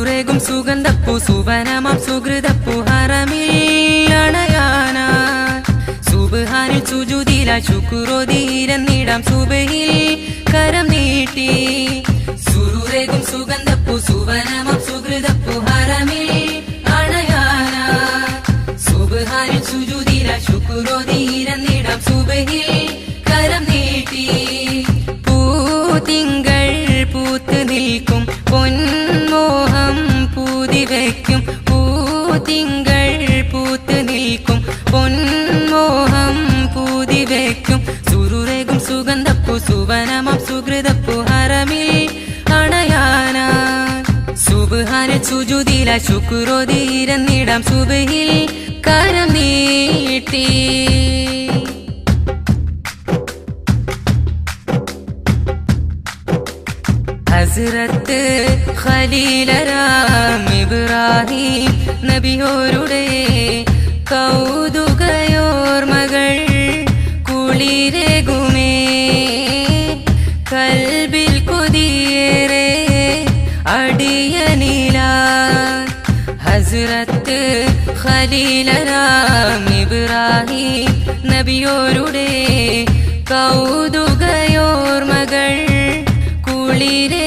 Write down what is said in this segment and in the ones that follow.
സുരൂരേകും സുഗന്ധപ്പൂ സുവനമാം സുഹൃതപ്പൂ ഹറമിൽ അണയാനാ സുബഹാനിൽ സുജുതില ശുക്രോധീരന്നിടാം സുബഹിൽ കരം നീട്ടി. സുരൂരേകും സുഗന്ധപ്പൂ സുവനമാം സുഹൃതപ്പൂ ഹറമിൽ അണയാനാ സുബഹാനിൽ സുജുതില ശുക്രോധീരന്നിടാം സുബഹിൽ കരം നീട്ടി. പൂതിങ്കൾ പൂത്ത് നിൽക്കും പൊന്മോഹം പൂതി വയ്ക്കും പൂതിങ്കൾ പൂത്ത് നിൽക്കും. പൊന്മോഹം പൂതി വയ്ക്കും സുരുരകും സുഗന്ധപ്പു സുവനമം സുഹൃതപ്പു ഹറമിൽ അണയാന സുബുഹാന സുജുതില ശുക്രോധീരന്നിടാം സുബഹിൽ കരം നീട്ടി. ഹസ്രത്ത് ഖലീലരാം ഇബ്രാഹിം നബിയോരുടെ കൗതുകയോർമകൾ കുളിരേകുമേ. കൽബിൽ കൊതിയേറെ അടിയനില ഹസരത്ത് ഖലീലരാം ഇബ്രാഹിം നബിയോരുടെ കൗതുകയോർമകൾ കുളിരേകുമേ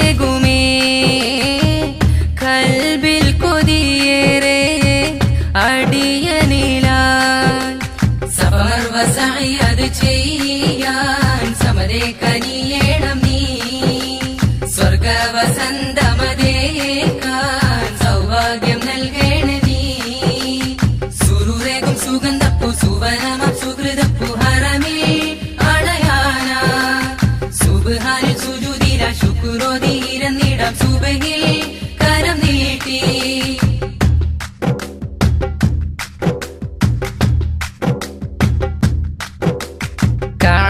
സർവസയത് ചെയ്യാൻ സമരെ കനിയേണം നീ. സ്വർഗവസന്തമതേക്കാൻ സൗഭാഗ്യം നൽകേണ നീ. സുരുരേകും സുഗന്ധപ്പു സുവനമ സുഹൃതപ്പു ഹറമേ അളയാന സുബഹാനിൽ സുജുതിര ശുക്രോധീരന്നിടം സുബഹിൽ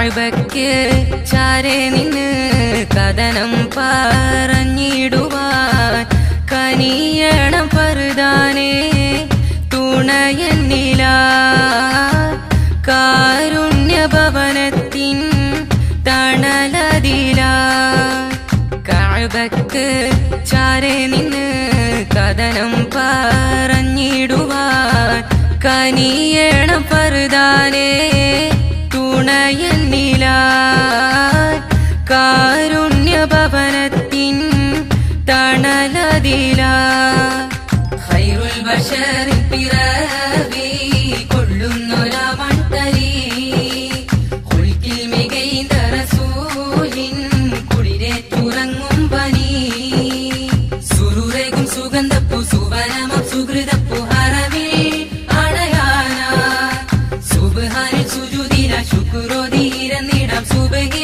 കാഴ്ബയ്ക്ക് ചാരെ നിന്ന് കഥനം പറഞ്ഞിടുവാൻ കനിയണം പറുതാനേ തുണയന്നില കാരുണ്യഭവനത്തിൻ തണലതില. കാഴ്ബയ്ക്ക് ചാരെ നിന്ന് കഥനം പറഞ്ഞിടുവാൻ കനിയണം പിറവി കൊള്ളുന്നൊര സുബഹാനിൽ സുജുതിര ശുക്രോധീരന്നിടാം സുബഹിൽ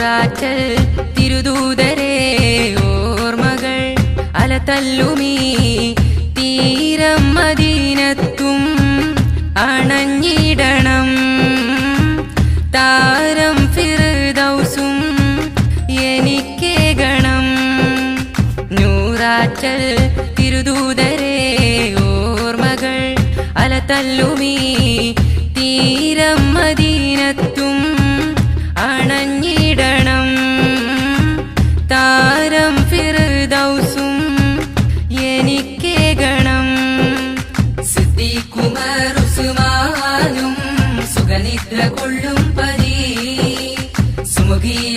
നൂറാറ്റൽ തിരുദൂതരെ ഓർമ്മകൾ അലതല്ലുമീ തീരം മദീനത്തും അണഞ്ഞിടണം. താരം ഫിർദൗസും എനിക്കേകണം നൂറാറ്റൽ തിരുദൂതരെ ഓർമ്മകൾ അലതല്ലുമീ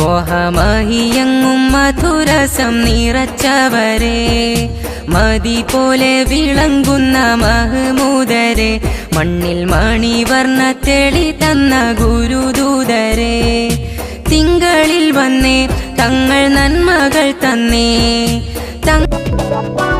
തോഹമഹിയങ്ങും മധുരസം നിറച്ചവരെ. മതി പോലെ വിളങ്ങുന്ന മഹമൂദരെ മണ്ണിൽ മണിവർണ തെളി തന്ന ഗുരുദൂതരെ. തിങ്കളിൽ വന്നേ തങ്ങൾ നന്മകൾ തന്നേ. തങ്